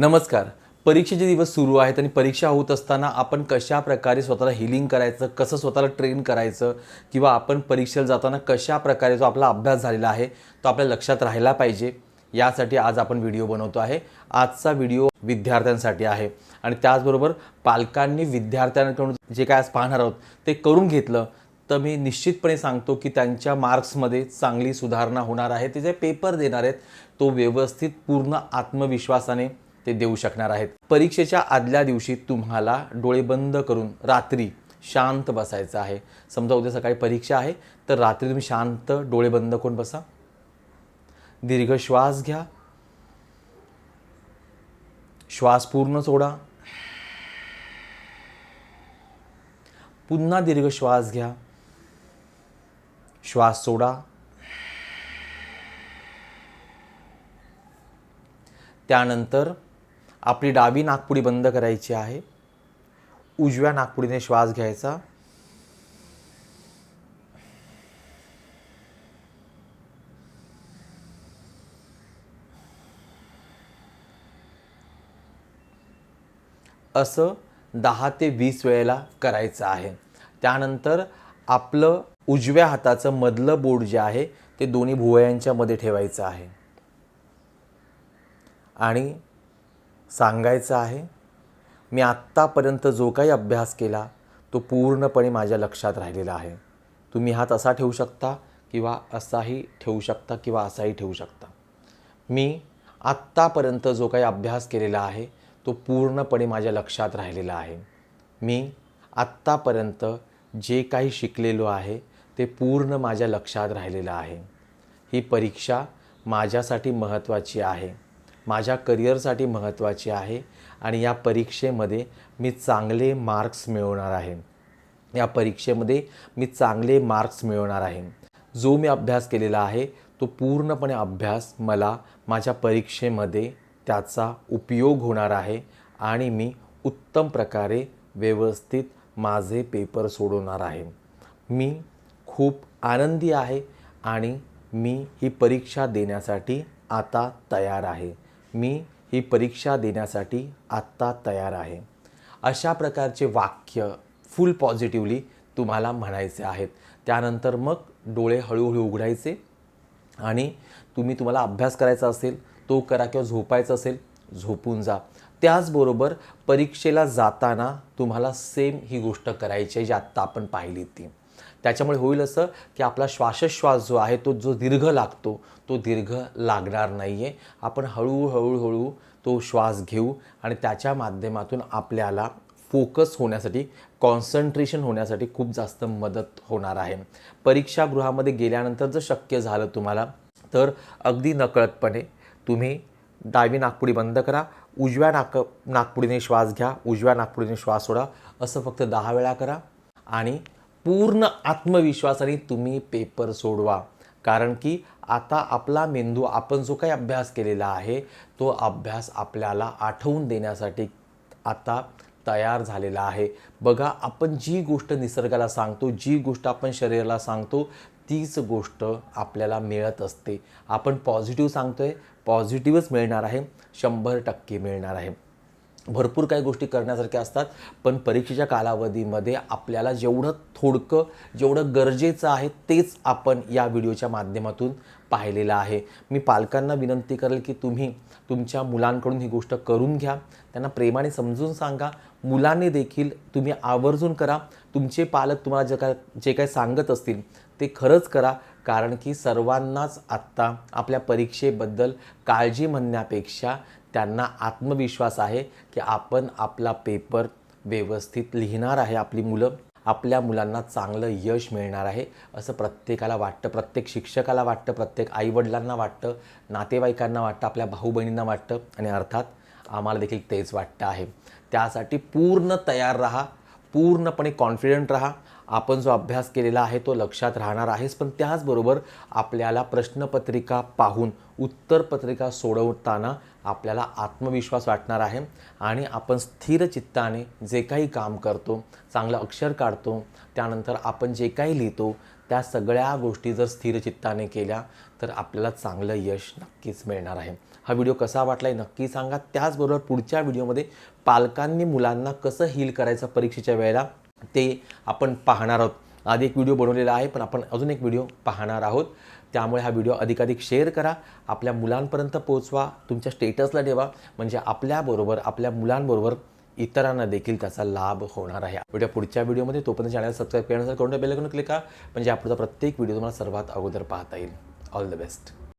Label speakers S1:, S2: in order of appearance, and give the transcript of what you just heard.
S1: नमस्कार. परीक्षेचे दिवस सुरू आहेत आणि परीक्षा होत असताना आपण कशा प्रकारे स्वतःला हिलिंग करायचं कसं स्वतःला ट्रेन करायचं किंवा आपण परीक्षेला जाताना कशा प्रकारे जो आपला अभ्यास झालेला आहे तो आपल्या लक्षात राहिला पाहिजे यासाठी आज आपण व्हिडिओ बनवतो आहे. आजचा व्हिडिओ विद्यार्थ्यांसाठी आहे. आणि त्याचबरोबर पालकांनी विद्यार्थ्यांकडून जे काय आज पाहणार आहोत ते करून घेतलं तर मी निश्चितपणे सांगतो की त्यांच्या मार्क्समध्ये चांगली सुधारणा होणार आहे. ते जे पेपर देणार आहेत तो व्यवस्थित पूर्ण आत्मविश्वासाने ते देऊ शकणार आहेत. परीक्षेच्या आदल्या दिवशी तुम्हाला डोळे बंद करून रात्री शांत बसायचं आहे. समजा उद्या सकाळी परीक्षा आहे तर रात्री तुम्ही शांत डोळे बंद करून बसा. दीर्घ श्वास घ्या. श्वास पूर्ण सोडा. पुन्हा दीर्घ श्वास घ्या. श्वास सोडा. त्यानंतर आपली डावी नागपुडी बंद करायची आहे. उजव्या नागपुडीने श्वास घ्यायचा. असं दहा ते वीस वेळेला करायचं आहे. त्यानंतर आपलं उजव्या हाताचं मधलं बोट जे आहे ते दोन्ही भुवयांच्या मध्ये ठेवायचं आहे. आणि सांगायचं आहे. मी आत्तापर्यंत जो काही अभ्यास केला तो पूर्णपणे माझ्या लक्षात राहिलेला आहे. तुम्ही हात असा ठेवू शकता किंवा असाही ठेवू शकता किंवा असाही ठेवू शकता. मी आत्तापर्यंत जो काही अभ्यास केलेला आहे तो पूर्णपणे माझ्या लक्षात राहिलेला आहे. मी आत्तापर्यंत जे काही शिकलेलो आहे ते पूर्ण माझ्या लक्षात राहिलेलं आहे. ही परीक्षा माझ्यासाठी महत्त्वाची आहे. माझ्या करिअरसाठी महत्त्वाची आहे आणि या परीक्षेमध्ये मी चांगले मार्क्स मिळवणार आहे. या परीक्षेमध्ये मी चांगले मार्क्स मिळवणार आहे. जो मी अभ्यास केलेला आहे तो पूर्णपणे अभ्यास मला माझ्या परीक्षेमध्ये त्याचा उपयोग होणार आहे आणि मी उत्तम प्रकारे व्यवस्थित माझे पेपर सोडवणार आहे. मी खूप आनंदी आहे आणि मी ही परीक्षा देण्यासाठी आता तयार आहे. मी ही परीक्षा देण्यासाठी आत्ता तयार आहे. अशा प्रकारचे वाक्य फुल पॉझिटिव्हली तुम्हाला म्हणायचे आहेत. त्यानंतर मग डोळे हळूहळू उघडायचे आणि तुम्ही तुम्हाला अभ्यास करायचा असेल तो करा किंवा झोपायचा असेल झोपून जा. त्याचबरोबर परीक्षेला जाताना तुम्हाला सेम ही गोष्ट करायची आहे जी आत्ता आपण पाहिली ती. त्याच्यामुळे होईल असं की आपला श्वासोश्वास जो आहे तो जो दीर्घ लागतो तो दीर्घ लागणार नाही आहे आपण हळूहळूहळू तो श्वास घेऊ आणि त्याच्या माध्यमातून आपल्याला फोकस होण्यासाठी कॉन्सन्ट्रेशन होण्यासाठी खूप जास्त मदत होणार आहे. परीक्षागृहामध्ये गेल्यानंतर जर शक्य झालं तुम्हाला तर अगदी नकळतपणे तुम्ही डावी नाकपुडी बंद करा उजव्या नाक नागपुडीने श्वास घ्या उजव्या नागपुडीने श्वास सोडा असं फक्त दहा वेळा करा आणि पूर्ण आत्मविश्वासाने तुम्ही पेपर सोडवा. कारण की आता आपला मेंदू आपण जो काही अभ्यास केलेला आहे तो अभ्यास आपल्याला आठवून देण्यासाठी आता तयार झालेला आहे. बघा आपण जी गोष्ट निसर्गाला सांगतो जी गोष्ट आपण शरीराला सांगतो तीच गोष्ट आपल्याला मिळत असते. आपण पॉझिटिव्ह सांगतोय पॉझिटिव्हच मिळणार आहे शंभर टक्के मिळणार आहे. भरपूर काही गोष्टी करण्यासारख्या असतात पण परीक्षेच्या कालावधीमध्ये आपल्याला जेवढं थोडकं जेवढं गरजेचं आहे तेच आपण या व्हिडिओच्या माध्यमातून पाहिलेलं आहे. मी पालकांना विनंती करेल की तुम्ही तुमच्या मुलांकडून ही गोष्ट करून घ्या. त्यांना प्रेमाने समजून सांगा. मुलांनी देखील तुम्ही आवर्जून करा. तुमचे पालक तुम्हाला जे काय जे काय सांगत असतील ते खरंच करा. कारण की सर्वांनाच आत्ता आपल्या परीक्षेबद्दल काळजी म्हणण्यापेक्षा त्यांना आत्मविश्वास आहे की आपण आपला पेपर व्यवस्थित लिहिणार आहे आपली मुलं. आपल्या मुलांना चांगलं यश मिळणार आहे असं प्रत्येकाला वाटतं. प्रत्येक शिक्षकाला वाटतं. प्रत्येक आईवडिलांना वाटतं. नातेवाईकांना वाटतं. आपल्या भाऊ बहिणींना वाटतं. आणि अर्थात आम्हाला देखील तेच वाटतं आहे. त्यासाठी पूर्ण तयार राहा. पूर्णपणे कॉन्फिडंट राहा. आपण जो अभ्यास केलेला आहे तो लक्षात राहणार आहेच पण त्याचबरोबर आपल्याला प्रश्नपत्रिका पाहून उत्तरपत्रिका सोडवताना आपल्याला आत्मविश्वास वाटणार आहे आणि आपण स्थिर चित्ताने जे काही काम करतो चांगलं अक्षर काढतो त्यानंतर आपण जे काही लिहितो त्या सगळ्या गोष्टी जर स्थिर चित्ताने केल्या तर आपल्याला चांगलं यश नक्कीच मिळणार आहे. हा व्हिडिओ कसा वाटला आहे नक्की सांगा. त्याचबरोबर पुढच्या व्हिडिओमध्ये पालकांनी मुलांना कसं हील करायचं परीक्षेच्या वेळेला ते आपण पाहणार आहोत. आधी एक व्हिडिओ बनवलेला आहे पण आपण अजून एक व्हिडिओ पाहणार आहोत. त्यामुळे हा व्हिडिओ अधिकाधिक शेअर करा आपल्या मुलांपर्यंत पोहोचवा तुमच्या स्टेटसला ठेवा म्हणजे आपल्याबरोबर आपल्या मुलांबरोबर इतरांना देखील त्याचा लाभ होणार आहे. व्हिडिओ पुढच्या व्हिडिओमध्ये तोपर्यंत चॅनल सबस्क्राईब करण्यासाठी कोणत्या बेल क्लिक करा म्हणजे आपला प्रत्येक व्हिडिओ तुम्हाला सर्वात अगोदर पाहता येईल. All the best